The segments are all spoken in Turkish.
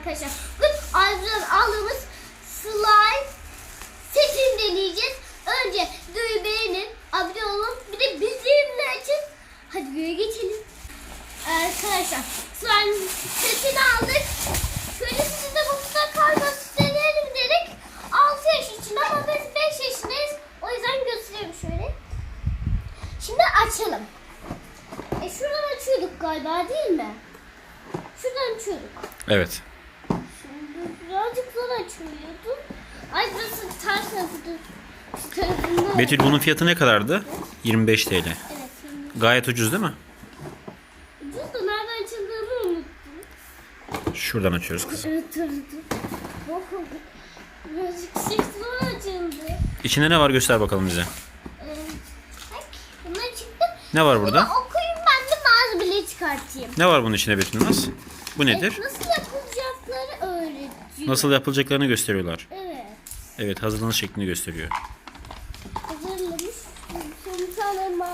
arkadaşlar. Arzu'dan aldığımız slime setini deneyeceğiz. Önce videoyu beğenin, abone olun. Bir de bizimle açın. Hadi videoya geçelim. Arkadaşlar slime setini aldık. Şöyle size de burada kargosu deneyelim dedik. 6 yaş için ama biz 5 yaşındayız. O yüzden göstereyim şöyle. Şimdi açalım. E şuradan açıyorduk galiba değil mi? Şuradan açıyorduk. Evet. Zor açılıyordu. Ay burası ters tarafında. Betül bunun fiyatı ne kadardı? 25 TL. Evet. Gayet ucuz değil mi? Ucuz da nereden açıldığını unuttum. Şuradan açıyoruz kızım. Evet evet. Birazcık şey zor açıldı. İçinde ne var göster bakalım bize. Ee, bak çıktı. Ne var burada? Bunu okuyayım ben de malzemeleri çıkartayım. Ne var bunun içinde Betül Naz? Bu nedir? Evet, nasıl. Nasıl yapılacaklarını gösteriyorlar. Evet. Evet hazırlanış şeklini gösteriyor. Hazırlamış.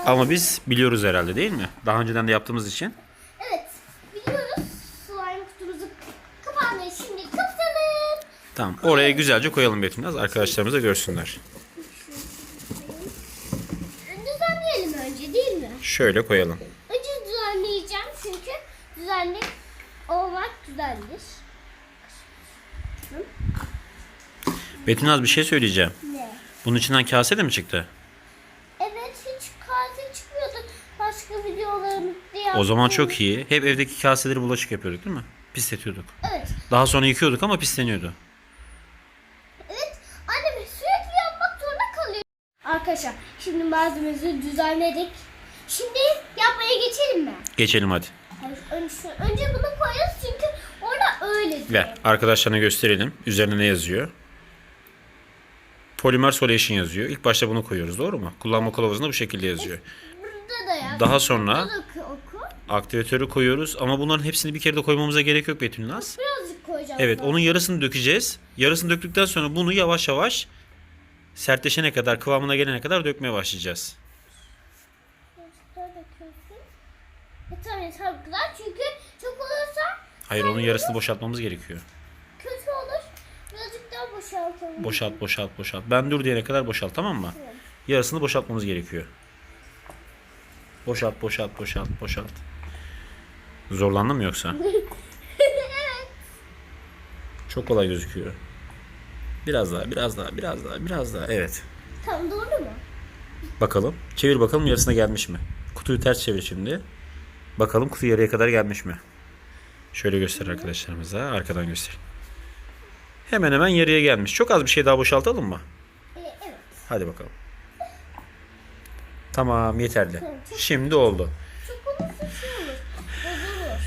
Ama biz biliyoruz herhalde değil mi? Daha önceden de yaptığımız için. Evet. Biliyoruz. Slime kutumuzu kapağını şimdi kapatalım. Tamam oraya güzelce koyalım Betül Naz. Arkadaşlarımız da görsünler. Düzenleyelim önce değil mi? Şöyle koyalım. Betül Naz bir şey söyleyeceğim. Ne? Bunun içinden kase de mi çıktı? Evet hiç kase çıkmıyordu. Başka videolarımızda yaptım. O zaman çok iyi. Hep evdeki kaseleri bulaşık yapıyorduk değil mi? Pisletiyorduk. Evet. Daha sonra yıkıyorduk ama pisleniyordu. Evet. Annem sürekli yapmak zorunda kalıyor. Arkadaşlar şimdi malzememizi düzenledik. Şimdi yapmaya geçelim mi? Geçelim hadi. Hayır, Önce, önce bunu koyarız çünkü orada öyle diyor. Ver arkadaşlarına gösterelim. Üzerine ne yazıyor? Polymer Solution yazıyor. İlk başta bunu koyuyoruz doğru mu? Kullanma kılavuzunda bu şekilde yazıyor. Burada da yaz. Daha sonra aktivatörü koyuyoruz ama bunların hepsini bir kere de koymamıza gerek yok Betül Naz. Birazcık koyacağız. Evet onun yarısını dökeceğiz. Yarısını döktükten sonra bunu yavaş yavaş sertleşene kadar kıvamına gelene kadar dökmeye başlayacağız. Döküyorsun. E tabii tabii güzel çünkü çok olursa Hayır onun yarısını boşaltmamız gerekiyor. kötü olur. Birazcık daha boşaltalım. Boşalt boşalt boşalt. Ben dur diyene kadar boşalt tamam mı? Yarısını boşaltmamız gerekiyor. Boşalt boşalt boşalt boşalt. Zorlandın mı yoksa? Çok kolay gözüküyor. Biraz daha, biraz daha, biraz daha, biraz daha. Evet. Tam doğru mu? Bakalım. Çevir bakalım yarısına gelmiş mi? Kutuyu ters çevir şimdi. Bakalım kutu yarıya kadar gelmiş mi? Şöyle göster arkadaşlarımıza. Arkadan göster. Hemen hemen yarıya gelmiş. Çok az bir şey daha boşaltalım mı? E, evet. Hadi bakalım. Tamam yeterli. Şimdi oldu. Şey.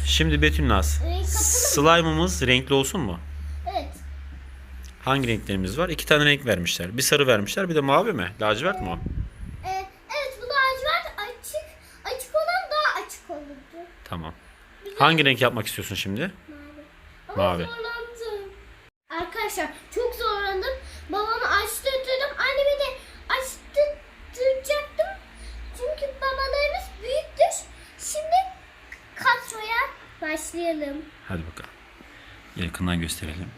Şimdi Betül Naz. Kapalı mı? Slime'ımız renkli olsun mu? Evet. Hangi renklerimiz var? İki tane renk vermişler. Bir sarı vermişler bir de mavi mi? Lacivert mi o? E, evet bu lacivert açık. Açık olan daha açık olurdu. Tamam. Hangi renk yapmak istiyorsun şimdi? Mavi. Mavi. Başlayalım. Hadi bakalım. Yakından gösterelim.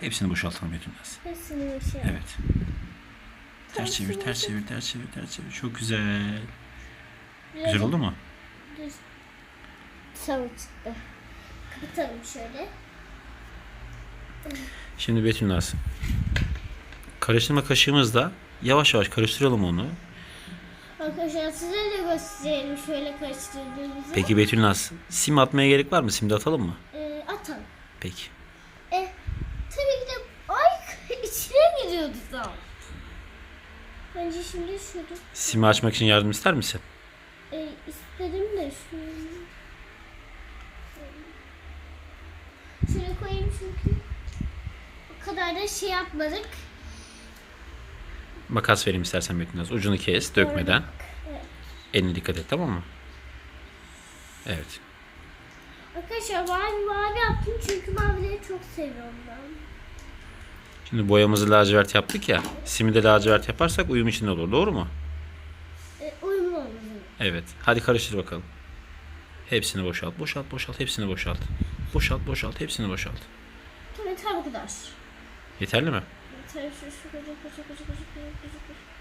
Hepsini boşaltalım Betül Naz. Hepsini şey. Evet. Ters çevir, ters çevir, ters çevir, ters çevir. Çok güzel. Güzel oldu mu? Dur. Tamam çıktı. Kapatalım şöyle. Şimdi Betül Naz. Karıştırma kaşığımızla yavaş yavaş karıştıralım onu. Arkadaşlar size de gösterelim şöyle karıştırdığımızı. Peki Betül Naz, sim atmaya gerek var mı? Sim de atalım mı? Ee, atalım. Peki. E, tabii ki de ay içine gidiyordu tam. Bence şimdi şunu Simi açmak için yardım ister misin? e, istedim de şunu. Şöyle koyayım çünkü. O kadar da şey yapmadık. Makas vereyim istersen Betül Naz. Ucunu kes, dökmeden. Evet. Eline dikkat et tamam mı? Evet. Arkadaşlar mavi mavi yaptım çünkü mavileri çok seviyorum ben. Şimdi boyamızı lacivert yaptık ya. Simi de lacivert yaparsak uyum içinde olur. Doğru mu? E, uyumlu olur. Evet. Hadi karıştır bakalım. Hepsini boşalt. Boşalt, boşalt. Hepsini boşalt. Boşalt, boşalt. Hepsini boşalt. Tamam yeter bu kadar. Yeterli mi? Yeter şu şu koca koca koca koca koca koca koca.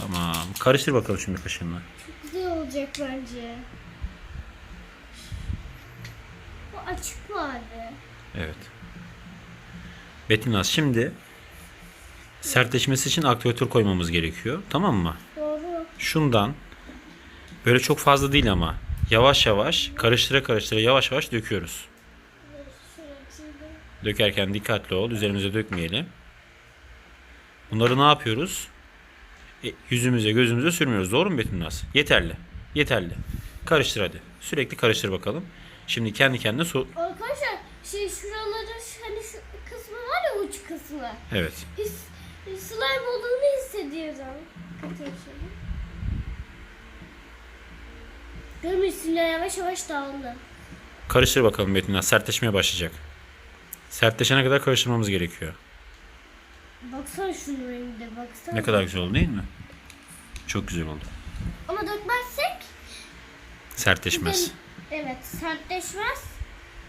Tamam. Karıştır bakalım şimdi kaşığınla. Güzel olacak bence. Bu açık vardı. Evet. Betinaz şimdi sertleşmesi için aktivatör koymamız gerekiyor. Tamam mı? Doğru. Şundan böyle çok fazla değil ama yavaş yavaş karıştıra karıştıra yavaş yavaş döküyoruz. Dökerken dikkatli ol. Üzerimize dökmeyelim. Bunları ne yapıyoruz? E, yüzümüze gözümüze sürmüyoruz. Doğru mu Betinaz? Yeterli. Yeterli. Karıştır hadi. Sürekli karıştır bakalım. Şimdi kendi kendine su... Arkadaşlar şey şuraları şu- hani şu kısmı var ya uç kısmı. Evet. His, slime olduğunu hissediyorum. Görmüşsün ya yavaş yavaş dağıldı. Karıştır bakalım Betinaz. Sertleşmeye başlayacak. Sertleşene kadar karıştırmamız gerekiyor. Baksana şunun rengine baksana. Ne kadar güzel oldu değil mi? Çok güzel oldu. Ama dökmezsek Sertleşmez. Evet sertleşmez.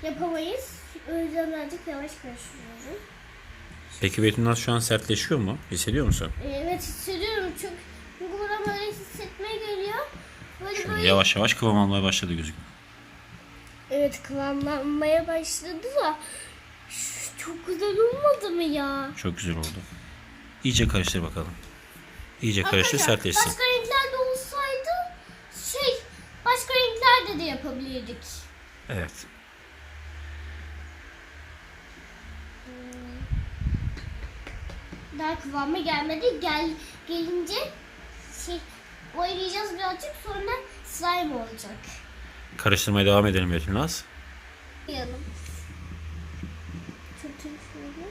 Yapamayız. O yüzden birazcık yavaş karıştırıyorum. Peki Betinaz şu an sertleşiyor mu? Hissediyor musun? Evet hissediyorum çünkü çünkü bana böyle hissetmeye geliyor. Böyle Şöyle böyle yavaş yavaş kıvam almaya başladı gözüküyor. Evet kıvamlanmaya başladı da çok güzel olmadı mı ya? Çok güzel oldu. İyice karıştır bakalım. İyice karıştır Arkadaşlar, sertleşsin. Başka renklerde olsaydı şey başka renklerde de yapabilirdik. Evet. Daha kıvama gelmedi. Gel gelince şey oynayacağız birazcık sonra slime olacak. Karıştırmaya devam edelim Betinaz. Yapalım. Çok şöyle.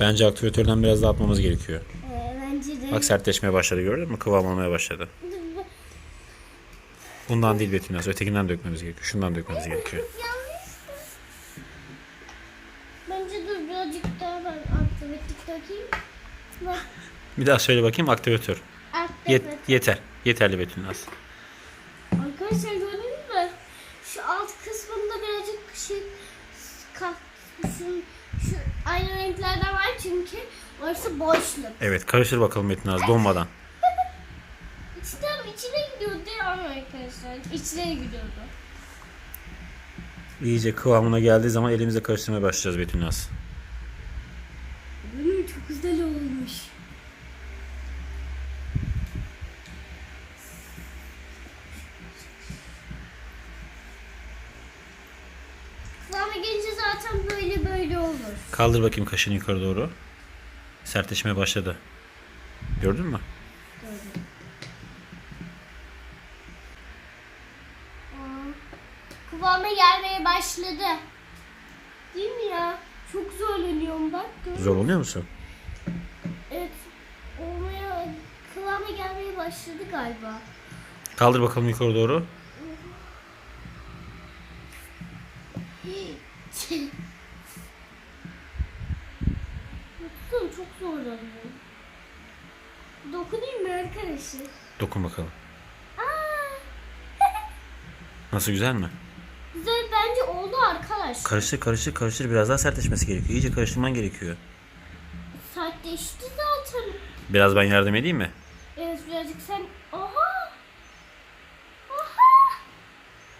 Bence aktivatörden biraz daha atmamız gerekiyor. Ee, bence de. Bak sertleşmeye başladı gördün mü? Kıvam almaya başladı. Bundan değil Betinaz. Ötekinden dökmemiz gerekiyor. Şundan dökmemiz gerekiyor. Bence dur birazcık daha ben takayım. Bak Bir daha söyle bakayım aktivatör. Yet- yeter. Yeterli Betinaz. Arkadaşlar gördünüz mü? Şu alt kısmında birazcık şey şu aynı renklerden var çünkü orası boşluk. Evet karıştır bakalım Betinaz donmadan. İçten içine gidiyordu ama arkadaşlar. İçine gidiyordu. İyice kıvamına geldiği zaman elimizle karıştırmaya başlayacağız Betinaz. Hmm, çok güzel olmuş. Kıvama gelince zaten böyle böyle olur. Kaldır bakayım kaşını yukarı doğru. Sertleşmeye başladı. Gördün mü? Gördüm. Kıvama gelmeye başladı. Değil mi ya? Çok zorlanıyorum bak. Zorlanıyor musun? Evet. Olmaya, kıvama gelmeye başladı galiba. Kaldır bakalım yukarı doğru. Baksana çok zorlanıyorum. Arkadaşlar? Dokun bakalım. Nasıl güzel mi? güzel bence oldu arkadaş. Karıştır karıştır karıştır. Biraz daha sertleşmesi gerekiyor. İyice karıştırman gerekiyor. Sertleşti zaten. Biraz ben yardım edeyim mi? Evet birazcık sen... Oha! Oha!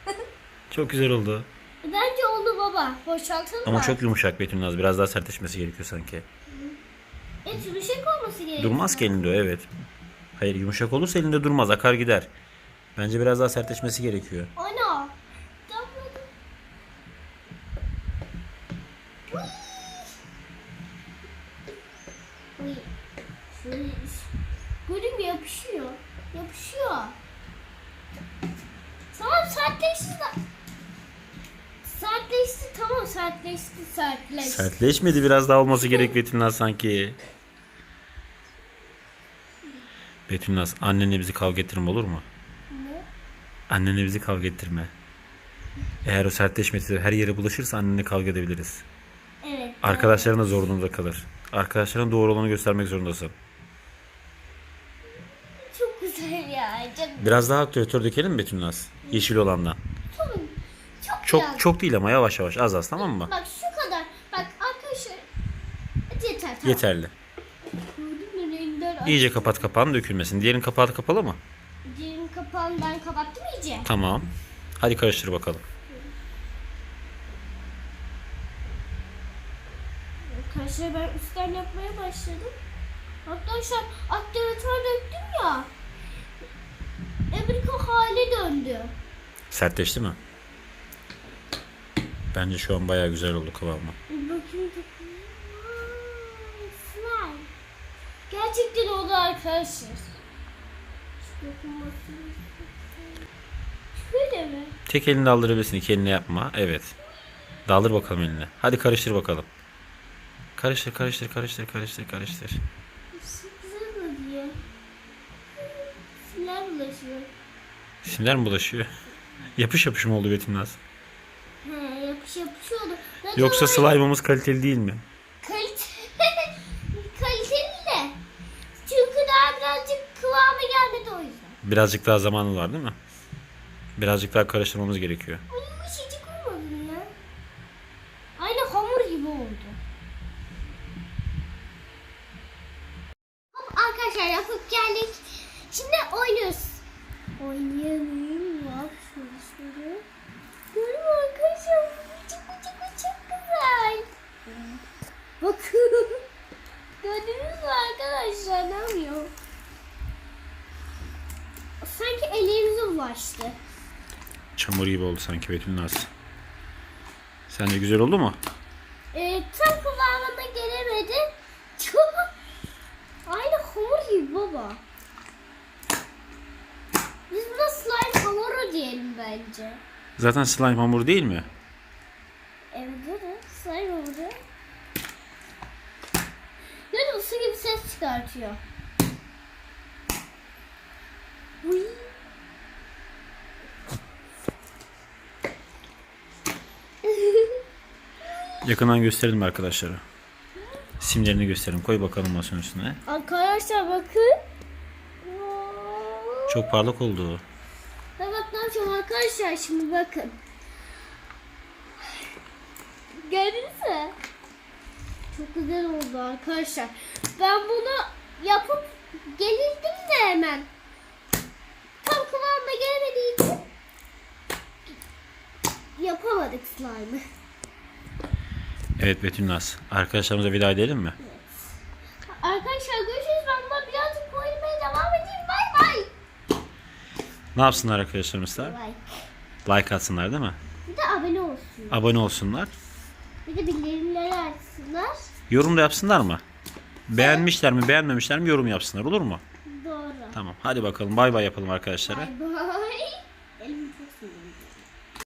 Çok güzel oldu. Bence oldu baba. Boşaltalım Ama çok yumuşak Betülnaz. Biraz daha sertleşmesi gerekiyor sanki. Evet yumuşak olması gerekiyor. Durmaz ki elinde o evet. Hayır yumuşak olursa elinde durmaz. Akar gider. Bence biraz daha sertleşmesi gerekiyor. Ana! Gördün mü yapışıyor. Yapışıyor. Tamam sertleşti. Sertleşti tamam sertleşti sertleşti. Sertleşmedi. Biraz daha olması gerek Betülnaz sanki. Betülnaz annenle bizi kavga ettirme olur mu? Ne? Annenle bizi kavga ettirme. Eğer o sertleşmesi her yere bulaşırsa annenle kavga edebiliriz. Evet. Arkadaşların da zor durumda kalır. Arkadaşların doğru olanı göstermek zorundasın. Çok güzel ya. Çok, Biraz daha aktivatör dökelim mi Betülnaz? Yeşil olandan. çok, çok, Çok güzel. çok değil ama yavaş yavaş az az tamam mı? Bak şu kadar. Bak arkadaşlar Yeterli. İyice kapat kapağını dökülmesin. Diğerin kapağı kapalı mı? Diğerinin kapağını ben kapattım iyice. Tamam. Hadi karıştır bakalım. Arkadaşlar ben üstten yapmaya başladım. Arkadaşlar aktivatör döktüm ya. Amerika hale döndü. Sertleşti mi? Bence şu an bayağı güzel oldu kıvamı. Bakayım bakayım. Vay, Slime. Gerçekten oldu arkadaşlar. Şöyle mi? Tek elini daldırabilirsin. iki eline yapma. Evet. Daldır bakalım eline. Hadi karıştır bakalım. Karıştır, karıştır, karıştır, karıştır, karıştır. Güzel mi diye. Siler bulaşıyor. Simler mi bulaşıyor? Yapış yapış mı oldu Naz? He yapış yapış oldu. Ne Yoksa slime'ımız kaliteli değil mi? Kalite... Kaliteli de. Çünkü daha birazcık kıvamı gelmedi o yüzden. Birazcık daha zamanı var değil mi? Birazcık daha karıştırmamız gerekiyor. Ay yumuşacık olmadı ya. Aynı hamur gibi oldu. Arkadaşlar yapıp geldik. Şimdi oynuyoruz. Oynayalım. Bak şöyle şöyle. Görün arkadaşlar. Küçük küçük küçük güzel. Gördünüz mü arkadaşlar ne yapıyor? Sanki ellerimize ulaştı. Çamur gibi oldu sanki Betül Naz. Sence güzel oldu mu? E, tam kıvamına gelemedi. Çok aynı hamur gibi baba. Biz buna slime hamuru diyelim bence. Zaten slime hamuru değil mi? Evet evet slime hamuru. Musun? Su gibi ses çıkartıyor. Yakından gösterelim arkadaşlara. Simlerini gösterelim. Koy bakalım masanın üstüne. Arkadaşlar bakın. Çok parlak oldu. Ben bak ne yapacağım arkadaşlar şimdi bakın. Gördünüz mü? Çok güzel oldu arkadaşlar. Ben bunu yapıp gelirdim de hemen. Tam kıvamına gelemediği için yapamadık slime'ı. Evet Betül Naz. Arkadaşlarımıza veda edelim mi? Arkadaşlar görüşürüz. Ben buna birazcık oynamaya devam edeyim. Bay bay. Ne yapsınlar arkadaşlarımız da? Like. Like atsınlar değil mi? Bir de abone olsun. Abone olsunlar. Bir de bildirimleri açsınlar. Yorum da yapsınlar mı? Beğenmişler mi beğenmemişler mi yorum yapsınlar olur mu? Doğru. Tamam hadi bakalım bay bay yapalım arkadaşlara. Bay bay.